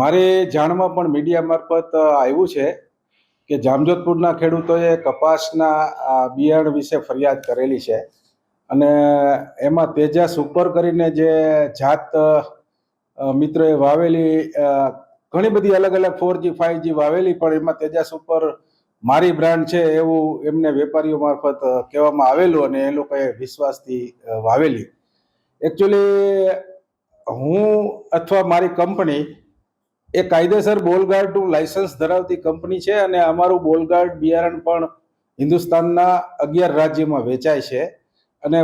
મારે જાણમાં પણ મીડિયા મારફત આવ્યું છે કે જામજોધપુરના ખેડૂતોએ કપાસના બિયારણ વિશે ફરિયાદ કરેલી છે. અને એમાં તેજાસ ઉપર કરીને જે જાત મિત્રોએ વાવેલી ઘણી બધી અલગ અલગ ફોર જી ફાઈવ જી વાવેલી, પણ એમાં તેજાસ ઉપર મારી બ્રાન્ડ છે એવું એમને વેપારીઓ મારફત કહેવામાં આવેલું અને એ લોકોએ વિશ્વાસથી વાવેલી. એકચ્યુઅલી હું અથવા મારી કંપની એ કાયદેસર બોલગાર્ડનું લાયસન્સ ધરાવતી કંપની છે અને અમારું બોલગાર્ડ બિયારણ પણ હિન્દુસ્તાનના અગિયાર રાજ્યમાં વેચાય છે. અને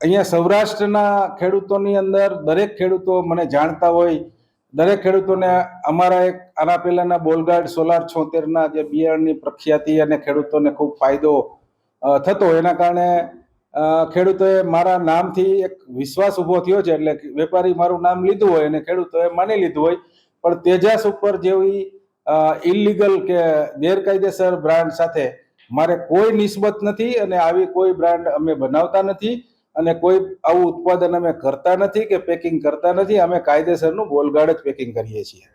અહીંયા સૌરાષ્ટ્રના ખેડૂતોની અંદર દરેક ખેડૂતો મને જાણતા હોય, દરેક ખેડૂતોને અમારા એક આના પહેલાના બોલગાર્ડ સોલાર છોતેરના જે બિયારણની પ્રખ્યાતિ અને ખેડૂતોને ખૂબ ફાયદો થતો એના કારણે ખેડૂતોએ મારા નામથી એક વિશ્વાસ ઊભો થયો છે એટલે વેપારી મારું નામ લીધું હોય અને ખેડૂતોએ માની લીધું હોય પણ તેજાસ ઉપર જેવી ઇલીગલ કે ગેરકાયદેસર બ્રાન્ડ સાથે મારે કોઈ નિસ્બત નથી અને આવી કોઈ બ્રાન્ડ અમે બનાવતા નથી અને કોઈ આવું ઉત્પાદન અમે કરતા નથી કે પેકિંગ કરતા નથી, અમે કાયદેસરનું બોલગાર્ડ જ પેકિંગ કરીએ છીએ.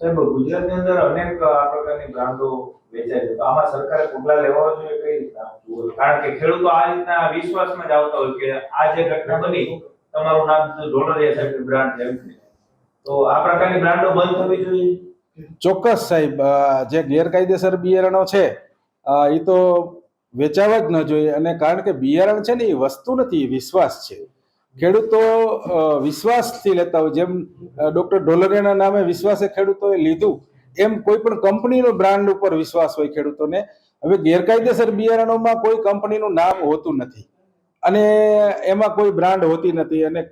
સાહેબ, ગુજરાતની અંદર અનેક આ પ્રકારની બ્રાન્ડો વેચાય છે. તો આમાં સરકારે પગલા લેવા જોઈએ કઈ રીતના? કારણ કે ખેડૂતો આ રીતના વિશ્વાસમાં જ આવતા હોય કે આ જે ઘટના બની, તમારું નામ ડોલરિયા સાહેબની બ્રાન્ડ છે. તો આ પ્રકારની બ્રાન્ડો બંધ થવી જોઈએ? ચોક્કસ સાહેબ જે ગેરકાયદેસર બિયારણો છે એ તો વેચાવા જ ન જોઈએ અને કારણ કે બિયારણ છે ને એ વસ્તુ નથી વિશ્વાસ છે. ખેડૂતો વિશ્વાસથી લેતા હોય, જેમ ડોક્ટર ઢોલરિયાના નામે વિશ્વાસે ખેડૂતોએ લીધું, એમ કોઈ પણ કંપનીનો બ્રાન્ડ ઉપર વિશ્વાસ હોય ખેડૂતોને. હવે ગેરકાયદેસર બિયારણોમાં કોઈ કંપનીનું નામ હોતું નથી અને એમાં કોઈ બ્રાન્ડ હોતી નથી અને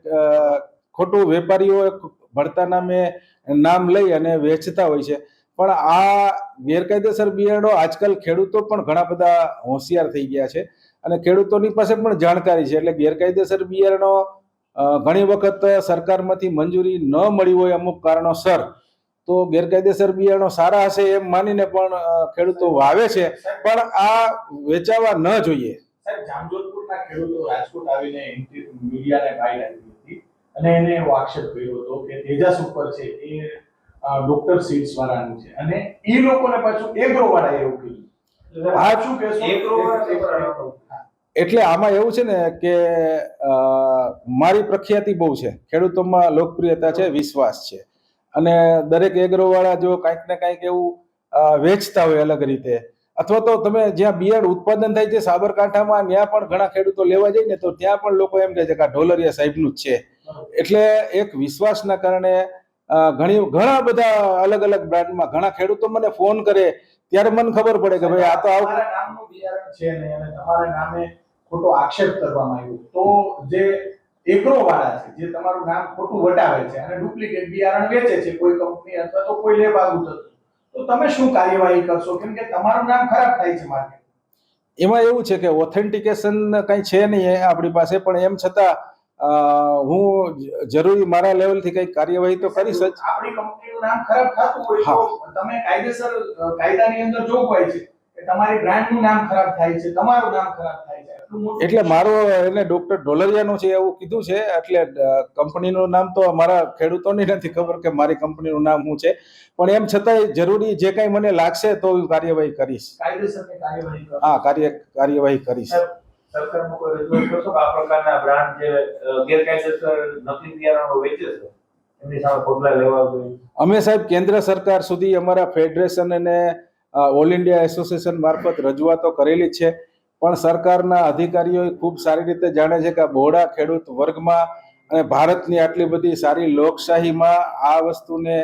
ખોટું વેપારીઓ ભરતા નામે નામ લઈ અને વેચતા હોય છે. પણ આ ગેરકાયદેસર બિયારણો આજકાલ ખેડૂતો પણ ઘણા બધા હોશિયાર થઈ ગયા છે અને ખેડૂતોની પાસે પણ જાણકારી છે. એટલે ગેરકાયદેસર બિયારણો ઘણી વખત સરકારમાંથી મંજૂરી ન મળી હોય અમુક કારણોસર, તો ગેરકાયદેસર બિયારણો સારા હશે એમ માનીને પણ ખેડૂતો વાવે છે. પણ આ વેચાવા ન જોઈએ. જામજોધપુરના ખેડૂતો રાજકોટ આવીને મીડિયાને ગાઈડ અને એને એવો આક્ષેપ કર્યો હતો કે તેજસ ઉપર છે એ ડોક્ટર સીડ્સ વાળાનું છે. અને એ લોકોને પાછું એગ્રો વાળા એવું કીધું પાછું શું એગ્રો એટલે આમાં એવું છે ને કે અ, મારી પ્રખ્યાતિ બહુ છે. ખેડૂતોમાં લોકપ્રિયતા છે વિશ્વાસ છે. અને દરેક એગ્રોવાળા જો કાંઈક ને કાંઈક એવું વેચતા હોય અલગ રીતે. અથવા તો તમે જ્યાં બિયારણ ઉત્પાદન થાય છે સાબરકાંઠામાં ત્યાં પણ ઘણા ખેડૂતો લેવા જાય ને તો ત્યાં પણ લોકો એમ કહે છે કે આ ઢોલરિયા સાહેબનું જ છે. એટલે એક વિશ્વાસના કારણે ઘણી ઘણા બધા અલગ અલગ બ્રાન્ડમાં ઘણા ખેડૂતો મને ફોન કરે ત્યારે મને ખબર પડે કે ભાઈ આ તો આવું છે ને અને તમારા નામે ખોટો આક્ષેપ કરવામાં આવ્યો. તો જે એગ્રો વાળા છે જે તમારું નામ ખોટું વટાવે છે અને ડુપ્લિકેટ બિયારણ વેચે છે કોઈ કંપની અથવા તો કોઈ લેબ થતું. તો તમે શું કાર્યવાહી કરશો? કેમ કે તમારું નામ ખરાબ થાય છે માર્કેટ એમાં એવું છે કે ઓથેન્ટિકેશન કંઈ છે નહીં આપણી પાસે પણ એમ છતાં હું જરૂરી મારા લેવલથી કંઈક કાર્યવાહી તો કરીશ જ. આપણી કંપનીનું નામ ખરાબ થતું હોય તો તમે કાયદેસર કાયદાની અંદર જોગવાઈ છે કે તમારી બ્રાન્ડનું નામ ખરાબ થાય છે તમારું નામ ખરાબ થાય છે. એટલે મારો એને ડોક્ટર ઢોલરિયાનું છે એવું કીધું છે એટલે કંપનીનું નામ તો મારા ખેડૂતોને નથી ખબર કે મારી કંપનીનું નામ શું છે. પણ એમ છતાંય જરૂરી જે કાંઈ મને લાગશે તો હું કાર્યવાહી કરીશ. કાયદેસરની કાર્યવાહી હા કાર્ય કાર્યવાહી કરીશ. સરકારમાં કોઈ રજૂઆત કરશો કે આ પ્રકારના બ્રાન્ડ જે ગેરકાયદેસર નકલી બિયારણો વેચે છે, એમની સામે પગલા લેવા જોઈએ? અમે સાહેબ કેન્દ્ર સરકાર સુધી અમારા ફેડરેશન અને ઓલ ઇન્ડિયા એસોસિએશન મારફત રજૂઆતો કરેલી છે. પણ સરકારના અધિકારીઓ ખૂબ સારી રીતે જાણે છે કે બોડા ખેડૂત વર્ગમાં અને ભારતની આટલી બધી સારી લોકશાહીમાં આ વસ્તુને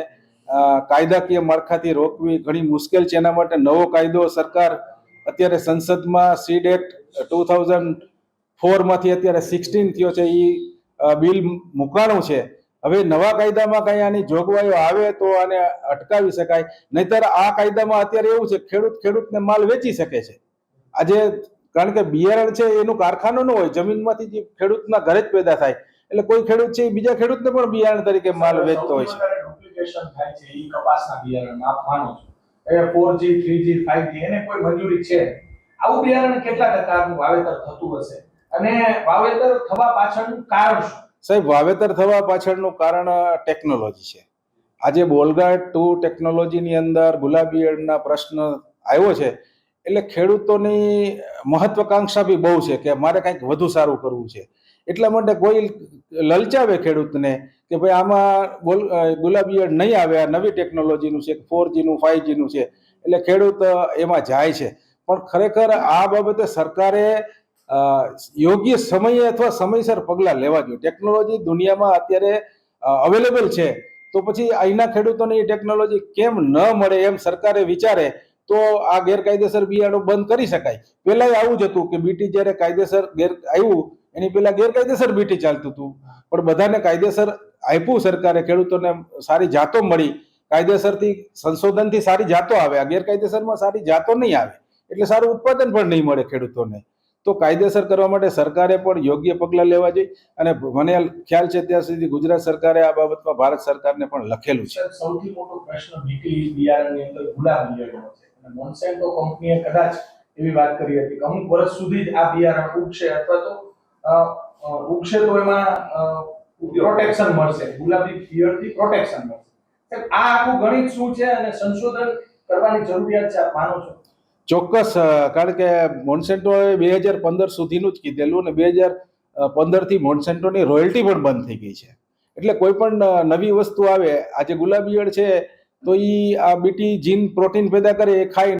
કાયદાકીય માળખાથી રોકવી ઘણી મુશ્કેલ છે. એના માટે નવો કાયદો સરકાર અત્યારે સંસદમાં સીડ એક્ટ ટુ થાઉઝન્ડ ફોરમાંથી અત્યારે સિક્સટીન થયો છે એ બિલ મુકાણું છે. હવે નવા કાયદામાં કઈ આની જોગવાઈઓ આવે તો આને અટકાવી શકાય. નહીતર આ કાયદામાં અત્યારે એવું છે ખેડૂત ખેડૂતને માલ વેચી શકે છે. આજે કારણ કે બિયારણ છે એનું કારખાનું ન હોય જમીનમાંથી જે ખેડૂતના ઘરે જ પેદા થાય. એટલે કોઈ ખેડૂત છે એ બીજા ખેડૂતને પણ બિયારણ તરીકે માલ વેચતો હોય છે. થાય છે ઈ કપાસના બિયારણ આપ માનો છો એ 4G 3G 5G એને કોઈ મંજૂરી છે. આવું બિયારણ કેટલા ટકાનું વાવેતર થતું હશે? અને વાવેતર થવા પાછળનું કારણ શું? સાહેબ, વાવેતર થવા પાછળનું કારણ ટેકનોલોજી છે. આજે બોલગાર્ડ ટુ ટેકનોલોજીની અંદર ગુલાબી ઈયળના પ્રશ્ન આવ્યો છે. એટલે ખેડૂતોની મહત્વકાંક્ષા બી બહુ છે કે મારે કંઈક વધુ સારું કરવું છે. એટલા માટે કોઈ લલચાવે ખેડૂતને કે ભાઈ, આમાં બોલ ગુલાબીયળ નહીં આવે, આ નવી ટેકનોલોજીનું છે ફોર જીનું ફાઇવ જીનું છે. એટલે ખેડૂત એમાં જાય છે. પણ ખરેખર આ બાબતે સરકારે યોગ્ય સમયે અથવા સમયસર પગલાં લેવા જોઈએ. ટેકનોલોજી દુનિયામાં અત્યારે અવેલેબલ છે. તો પછી અહીંના ખેડૂતોને એ ટેકનોલોજી કેમ ન મળે એમ સરકારે વિચારે, તો આ ગેરકાયદેસર બિયાણું બંધ કરી શકાય. પહેલા આવું જ હતું કે બીટી જ્યારે કાયદેસર ગેર, આવ્યું, એની પહેલા ગેરકાયદેસર બીટી ચાલતું હતું. પણ બધાને કાયદેસર આપ્યું સરકારે, ખેડૂતોને સારી જાતો મળી. કાયદેસરથી, સંશોધનથી સારી જાતો આવે. આ ગેરકાયદેસરમાં સારી જાતો નહીં આવે. એટલે સારું ઉત્પાદન પણ નહીં મળે ખેડૂતોને. તો કાયદેસર કરવા માટે સરકારે પણ યોગ્ય પગલાં લેવા જોઈએ અને મને ખ્યાલ છે ત્યાં સુધી ગુજરાત સરકારે આ બાબતમાં ભારત સરકારને પણ લખેલું છે. સૌથી મોટો પ્રશ્ન બીટી બિયારણની અંદર ગુલાબ છે. અને મોન્સેન્ટો કંપનીએ કદાચ એવી વાત કરી હતી કે અમુક વર્ષ સુધી જ આ બિયારણ ઉગશે અથવા તો ઉગશે તો એમાં પ્રોટેક્શન મળશે. ગુલાબી ઈયળથી પ્રોટેક્શન મળશે. આ આખું ગણિત શું છે અને સંશોધન કરવાની જરૂરિયાત છે, આપ માનો છો? ચોક્કસ કારણ કે મોન્સેન્ટોએ બે હજાર પંદર સુધીનું જ કીધેલું અને બે હજાર પંદરથી મોન્સેન્ટોની રોયલ્ટી પણ બંધ થઈ ગઈ છે. એટલે કોઈ પણ નવી વસ્તુ આવે આજે ગુલાબીયળ છે, તો એ આ બીટી જીન પ્રોટીન પેદા કરે, એ ખાઈ